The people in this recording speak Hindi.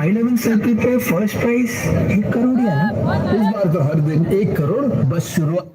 माई इलेवन सर्किट पे फ़र्स्ट प्राइस एक करोड़ या ना। इस बार तो हर दिन एक करोड़ बस शुरुआत